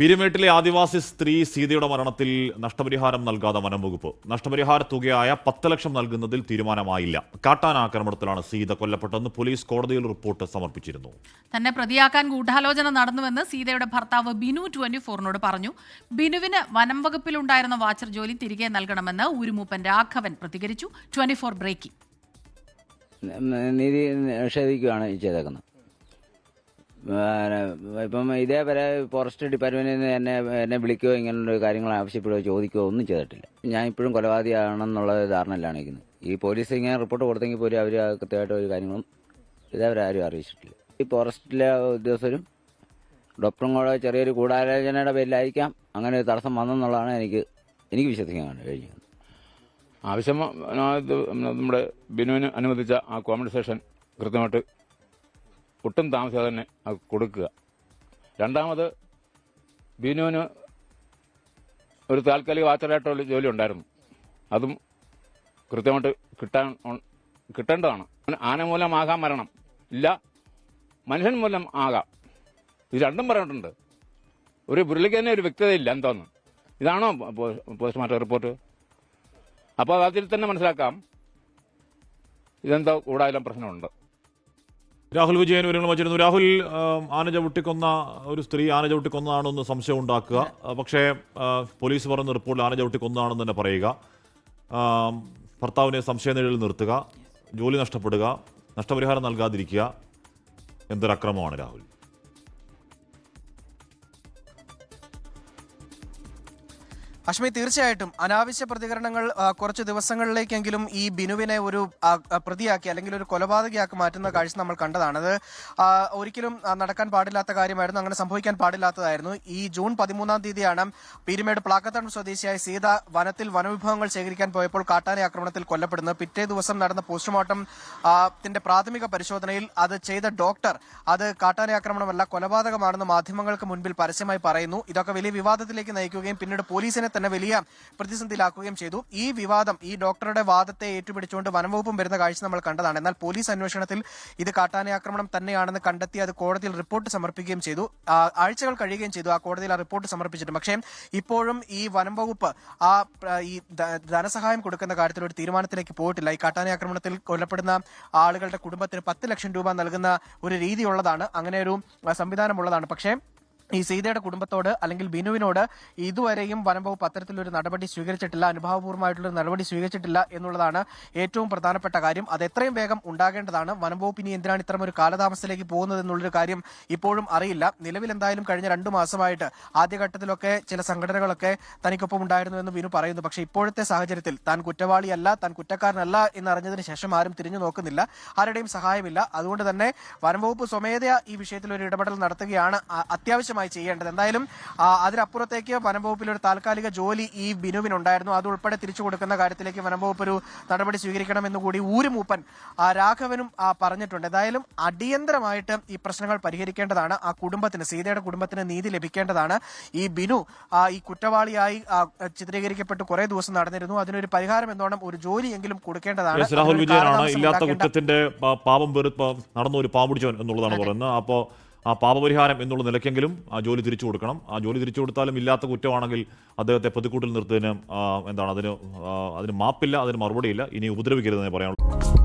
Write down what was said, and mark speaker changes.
Speaker 1: പീരുമേട്ടിലെ ആദിവാസി സ്ത്രീ സീതയുടെ മരണത്തിൽ നഷ്ടപരിഹാരം നൽകാതെ വനംവകുപ്പ്. നഷ്ടപരിഹാര തുകയായ പത്ത് ലക്ഷം നൽകുന്നതിൽ തീരുമാനമായില്ല. കാട്ടാന ആക്രമണത്തിലാണ് സീത കൊല്ലപ്പെട്ടെന്ന് പോലീസ് കോടതിയിൽ റിപ്പോർട്ട് സമർപ്പിച്ചിരുന്നു.
Speaker 2: തന്നെ പ്രതിയാക്കാൻ ഗൂഢാലോചന നടന്നുവെന്ന് സീതയുടെ ഭർത്താവ് ബിനു ട്വന്റി ഫോറിനോട് പറഞ്ഞു. ബിനുവിന് വനംവകുപ്പിലുണ്ടായിരുന്ന വാച്ചർ ജോലി തിരികെ നൽകണമെന്ന് ഊരുമൂപ്പൻ രാഘവൻ പ്രതികരിച്ചു. ട്വന്റി ഫോർ ബ്രേക്കിംഗ്
Speaker 3: നീതി നിഷേധിക്കുകയാണ് ഈ ചെയ്തേക്കുന്നത്. ഇപ്പം ഇതേവരെ ഫോറസ്റ്റ് ഡിപ്പാർട്ട്മെന്റിൽ നിന്ന് എന്നെ എന്നെ വിളിക്കുകയോ ഇങ്ങനെയുള്ള കാര്യങ്ങൾ ആവശ്യപ്പെടുകയോ ചോദിക്കുകയോ ഒന്നും ചെയ്തിട്ടില്ല. ഞാൻ ഇപ്പോഴും കൊലപാതകമാണെന്നുള്ള ധാരണയിലാണ് ഇരിക്കുന്നത് ഈ പോലീസ് ഇങ്ങനെ റിപ്പോർട്ട് കൊടുത്തെങ്കിൽ പോലും അവർ കൃത്യമായിട്ട് ഒരു കാര്യങ്ങളും ഇതേവരെ ആരും അറിയിച്ചിട്ടില്ല. ഈ ഫോറസ്റ്റിലെ ഉദ്യോഗസ്ഥരും ഡോക്ടറും കൂടെ ചെറിയൊരു ഗൂഢാലോചനയുടെ പേരിലായിരിക്കാം അങ്ങനെ ഒരു തടസ്സം വന്നെന്നുള്ളതാണ് എനിക്ക് എനിക്ക് വിശ്വസിക്കാൻ കഴിഞ്ഞത്
Speaker 4: ആവശ്യം നമ്മുടെ ബിനുവിന് അനുവദിച്ച ആ കോമ്പൻസേഷൻ കൃത്യമായിട്ട് ഒട്ടും താമസിയാതെ തന്നെ അത് കൊടുക്കുക. രണ്ടാമത് ബിനുവിന് ഒരു താൽക്കാലിക വാച്ചറായിട്ടുള്ള ജോലി ഉണ്ടായിരുന്നു. അതും കൃത്യമായിട്ട് കിട്ടാൻ കിട്ടേണ്ടതാണ്. ആന മൂലമാകാം മരണം. ഇല്ല മനുഷ്യൻ മൂലം ആകാം. ഇത് രണ്ടും പറഞ്ഞിട്ടുണ്ട്. ഒരു പുള്ളിക്ക് തന്നെ ഒരു വ്യക്തതയില്ല എന്തോന്ന്. ഇതാണോ പോസ്റ്റ്മോർട്ടം റിപ്പോർട്ട്? അപ്പോൾ അതിൽ തന്നെ മനസ്സിലാക്കാം. ഇതെന്തോ കൂടുതലും പ്രശ്നമുണ്ട്.
Speaker 1: രാഹുൽ വിജയൻ വിവരങ്ങൾ വച്ചിരുന്നു. രാഹുൽ ആനജ ആന ചവിട്ടിക്കൊന്ന ഒരു സ്ത്രീ ആന ചവിട്ടിക്കൊന്നതാണെന്ന് സംശയം ഉണ്ടാക്കുക. പക്ഷേ പോലീസ് പറയുന്ന റിപ്പോർട്ടിൽ ആന ചവിട്ടിക്കൊന്നതാണെന്ന് തന്നെ പറയുക. ഭർത്താവിനെ സംശയ നിഴലിൽ നിർത്തുക. ജോലി നഷ്ടപ്പെടുക. നഷ്ടപരിഹാരം നൽകാതിരിക്കുക. എന്തൊരു അക്രമമാണ് രാഹുൽ?
Speaker 5: അശ്മി തീർച്ചയായിട്ടും. അനാവശ്യ പ്രതികരണങ്ങൾ കുറച്ച് ദിവസങ്ങളിലേക്കെങ്കിലും ഈ ബിനുവിനെ ഒരു പ്രതിയാക്കി അല്ലെങ്കിൽ ഒരു കൊലപാതകയാക്കി മാറ്റുന്ന കാഴ്ച നമ്മൾ കണ്ടതാണ് അത് ഒരിക്കലും നടക്കാൻ പാടില്ലാത്ത കാര്യമായിരുന്നു. അങ്ങനെ സംഭവിക്കാൻ പാടില്ലാത്തതായിരുന്നു. ഈ ജൂൺ പതിമൂന്നാം തീയതിയാണ് പീരുമേട് പ്ലാക്കത്തൺ സ്വദേശിയായ സീത വനത്തിൽ വനവിഭവങ്ങൾ ശേഖരിക്കാൻ പോയപ്പോൾ കാട്ടാന ആക്രമണത്തിൽ കൊല്ലപ്പെടുന്നത്. പിറ്റേ ദിവസം നടന്ന പോസ്റ്റ്മോർട്ടം ത്തിന്റെ പ്രാഥമിക പരിശോധനയിൽ അത് ചെയ്ത ഡോക്ടർ അത് കാട്ടാന ആക്രമണമല്ല കൊലപാതകമാണെന്ന് മാധ്യമങ്ങൾക്ക് മുൻപിൽ പരസ്യമായി പറയുന്നു. ഇതൊക്കെ വലിയ വിവാദത്തിലേക്ക് നയിക്കുകയും പിന്നീട് പോലീസിനെ തന്നെ വലിയ പ്രതിസന്ധിയിലാക്കുകയും ചെയ്തു. ഈ വിവാദം ഈ ഡോക്ടറുടെ വാദത്തെ ഏറ്റുപിടിച്ചുകൊണ്ട് വനംവകുപ്പും വരുന്ന കാഴ്ച നമ്മൾ കണ്ടതാണ്. എന്നാൽ പോലീസ് അന്വേഷണത്തിൽ ഇത് കാട്ടാന ആക്രമണം തന്നെയാണെന്ന് കണ്ടെത്തി അത് കോടതിയിൽ റിപ്പോർട്ട് സമർപ്പിക്കുകയും ചെയ്തു. ആഴ്ചകൾ കഴിയുകയും ചെയ്തു ആ കോടതിയിൽ ആ റിപ്പോർട്ട് സമർപ്പിച്ചിട്ട്. പക്ഷേ ഇപ്പോഴും ഈ വനംവകുപ്പ് ആ ഈ ധനസഹായം കൊടുക്കുന്ന കാര്യത്തിൽ ഒരു തീരുമാനത്തിലേക്ക് പോയിട്ടില്ല. ഈ കാട്ടാന ആക്രമണത്തിൽ കൊല്ലപ്പെടുന്ന ആളുകളുടെ കുടുംബത്തിന് പത്ത് ലക്ഷം രൂപ നൽകുന്ന ഒരു രീതിയുള്ളതാണ്. അങ്ങനെ ഒരു സംവിധാനമുള്ളതാണ്. പക്ഷേ ഈ സീതയുടെ കുടുംബത്തോട് അല്ലെങ്കിൽ ബിനുവിനോട് ഇതുവരെയും വനംവകുപ്പ് അത്തരത്തിലൊരു നടപടി സ്വീകരിച്ചിട്ടില്ല അനുഭാവപൂർവമായിട്ടുള്ള നടപടി സ്വീകരിച്ചിട്ടില്ല എന്നുള്ളതാണ് ഏറ്റവും പ്രധാനപ്പെട്ട കാര്യം. അത് എത്രയും വേഗം ഉണ്ടാകേണ്ടതാണ്. വനംവകുപ്പ് ഇനി എന്തിനാണ് ഇത്തരം ഒരു കാലതാമസത്തിലേക്ക് പോകുന്നത് എന്നുള്ളൊരു കാര്യം ഇപ്പോഴും അറിയില്ല. നിലവിൽ എന്തായാലും കഴിഞ്ഞ രണ്ടു മാസമായിട്ട് ആദ്യഘട്ടത്തിലൊക്കെ ചില സംഘടനകളൊക്കെ തനിക്കൊപ്പം ഉണ്ടായിരുന്നു എന്ന് ബിനു പറയുന്നു. പക്ഷേ ഇപ്പോഴത്തെ സാഹചര്യത്തിൽ താൻ കുറ്റവാളിയല്ല താൻ കുറ്റക്കാരനല്ല എന്നറിഞ്ഞതിന് ശേഷം ആരും തിരിഞ്ഞു നോക്കുന്നില്ല. ആരുടെയും സഹായമില്ല. അതുകൊണ്ട് തന്നെ വനംവകുപ്പ് സ്വമേധയാ ഈ വിഷയത്തിൽ ഒരു ഇടപെടൽ നടത്തുകയാണ്. ആ, അത്യാവശ്യമായി ചെയ്യേണ്ടത്. എന്തായാലും അതിനപ്പുറത്തേക്ക് വനംവകുപ്പിൽ ഒരു താൽക്കാലിക ജോലി ഈ ബിനുവിനുണ്ടായിരുന്നു. അതുൾപ്പെടെ തിരിച്ചു കൊടുക്കുന്ന കാര്യത്തിലേക്ക് വനംവകുപ്പ് ഒരു നടപടി സ്വീകരിക്കണമെന്ന് കൂടി ഊരുമൂപ്പൻ രാഘവനും പറഞ്ഞിട്ടുണ്ട്. എന്തായാലും അടിയന്തരമായിട്ട് ഈ പ്രശ്നങ്ങൾ പരിഹരിക്കേണ്ടതാണ്. ആ കുടുംബത്തിന് സീതയുടെ കുടുംബത്തിന് നീതി ലഭിക്കേണ്ടതാണ്. ഈ ബിനു ഈ കുറ്റവാളിയായി ചിത്രീകരിക്കപ്പെട്ട് കുറെ ദിവസം നടന്നിരുന്നു. അതിനൊരു പരിഹാരം എന്നോണം ഒരു ജോലിയെങ്കിലും കൊടുക്കേണ്ടതാണ്.
Speaker 1: രാഹുൽ വിജയനാണ് ഇല്ലാത്ത കുറ്റത്തിന്റെ പാപം വെറുപ്പ് നടന്ന ഒരു പാമ്പിടിച്ചവൻ എന്നുള്ളതാണ് പറയുന്നത്. അപ്പോൾ ആ പാപപരിഹാരം എന്നുള്ള നിലയ്ക്കെങ്കിലും ആ ജോലി തിരിച്ചു കൊടുക്കണം. ആ ജോലി തിരിച്ചു കൊടുത്താലും ഇല്ലാത്ത കുറ്റമാണെങ്കിൽ അദ്ദേഹത്തെ പ്രതിക്കൂട്ടിൽ നിർത്തുന്നതിന് എന്താണ് അതിന് അതിന് മാപ്പില്ല അതിന് മറുപടിയില്ല. ഇനി ഉപദ്രവിക്കരുതെന്നേ പറയാനുള്ളൂ.